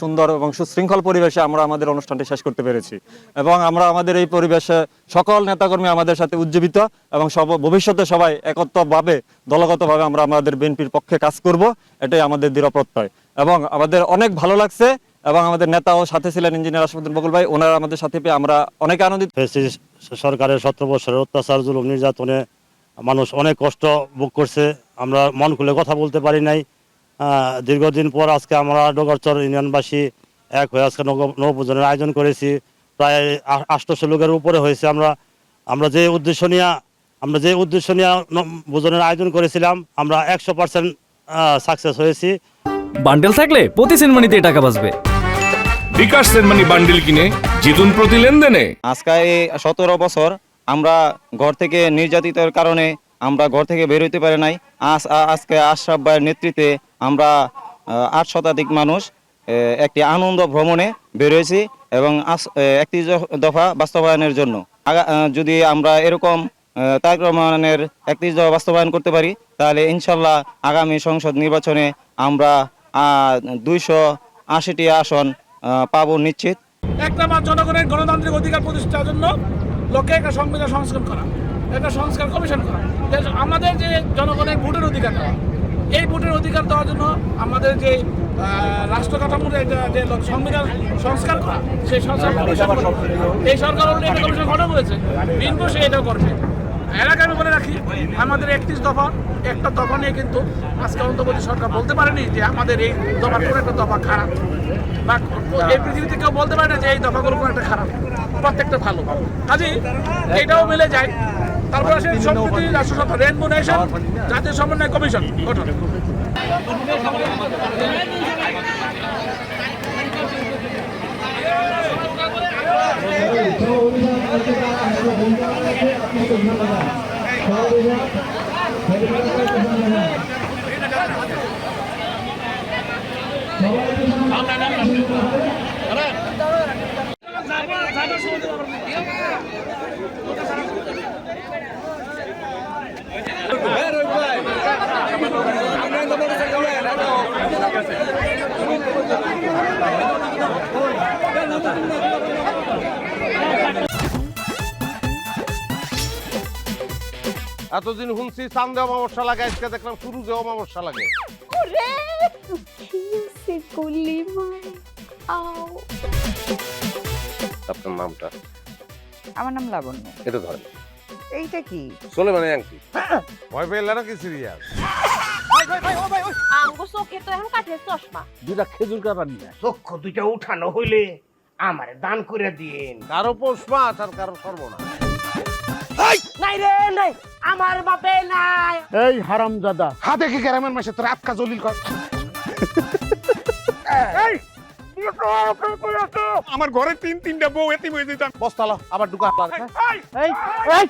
সুন্দর এবং সুশৃঙ্খল পরিবেশে আমরা আমাদের অনুষ্ঠানটি শেষ করতে পেরেছি। এবং আমরা আমাদের এই পরিবেশে সকল নেতাকর্মী আমাদের সাথে উজ্জীবিত এবং সব ভবিষ্যতে সবাই একত্রভাবে দলগতভাবে আমরা আমাদের বিএনপির পক্ষে কাজ করব, এটাই আমাদের দৃঢ় প্রত্যয়। এবং আমাদের অনেক ভালো লাগছে এবং আমাদের নেতাও সাথে ছিলেন ইঞ্জিনিয়ার আশফুদ্দিন বকুল ভাই, ওনারা আমাদের সাথে পেয়ে আমরা অনেক আনন্দিত। সরকারের সতেরো বছরের অত্যাচার, জুলুম, নির্যাতনে মানুষ অনেক কষ্ট ভোগ করছে। আমরা মন খুলে কথা বলতে পারি নাই। দীর্ঘদিন পর আজকে আমরা ডগরচর ইউনিয়নবাসী এক হয়ে আজকে নব- নবভোজনের আয়োজন করেছি। প্রায় আ- আটশোশো লোকের উপরে হয়েছে আমরা। আমরা যে উদ্দেশ্য নিয়ে আমরা যে উদ্দেশ্য নিয়ে ভোজনের আয়োজন করেছিলাম আমরা একশো পার্সেন্ট সাকসেস হয়েছি। বান্ডেল থাকলে প্রতি সেনমানিতে টাকা বাঁচবে। বিকাশ সেনমানি বান্ডিল কিনে জিতুন প্রতি লেনদেনে। আজকে সতেরো বছর আমরা ঘর থেকে নির্যাতিতের কারণে আমরা ঘর থেকে বের হইতে পারি নাই। আজ, আজকে আশরাফ ভাইয়ের নেতৃত্বে আমরা আট শতাধিক মানুষ একটি আনন্দ ভ্রমণে বের হয়েছি এবং একটি দফা বাস্তবায়নের জন্য। যদি আমরা এরকম রহমানের একত্রিশ দফা বাস্তবায়ন করতে পারি, তাহলে ইনশাল্লাহ আগামী সংসদ নির্বাচনে আমরা দুইশো আশিটি আসন পাবো নিশ্চিত। একটা জনগণের গণতান্ত্রিক অধিকার প্রতিষ্ঠার জন্য লোকে একটা সংবিধান সংস্কার করা। একটা সংস্কার কমিশন করা। আমাদের যে জনগণের ভোটের অধিকার দেওয়া এই ভোটের অধিকার দেওয়ার জন্য আমাদের যে রাষ্ট্র কাঠামোর যে সংবিধান সংস্কার করা সেই সংস্কার কমিশন এই সরকার অলরেডি একটা কমিশন গঠন করেছে বিএনপি সে এটাও করবে এর আগে আমি বলে রাখি আমাদের একত্রিশ দফা একটা দফা নিয়ে কিন্তু আজকে অন্তর্বর্তী সরকার বলতে পারেনি যে আমাদের এই দফা কোনো একটা দফা খারাপ। বা এই পৃথিবীতে কেউ বলতে পারে না যে এই দফাগুলো কোনো একটা খারাপ। প্রত্যেকটা ভালো। কাজে এটাও মিলে যায়। তারপর আসে সম্প্রতি রাষ্ট্রসভা রেনবো নেশন জাতীয় সমন্বয় কমিশন গঠন। এতদিন শুনছি চান চান্দে অমাবস্যা লাগে, আজকে দেখলাম সুরুজে অমাবস্যা লাগে। ওরে কিসে গুলি মার আও। আপনার নামটা? আমার নাম লাবণ্য। এটা ধরেন। এইটা কি? চলে মানে আংটি ভয় পেলে নাকি সিরিয়াস? আঙ্গো চোখে তো এখন কাঠের চশমা। দুটা খেজুর কাটা নিয়ে চক্ষু দুইটা উঠানো হইলে আমারে দান করে দিন কারও পোষ মাছ আর কারও সর্বনা নাই রে নাই। আমার বাপে নাই। এই হারামজাদা। হাতে কি গ্রামের মাসে তোর আটকা জলিল কর? আমার ঘরে তিন তিনটা বউ এতিম হয়ে যেতাম বস্তালা আবার ঢুকা এই এই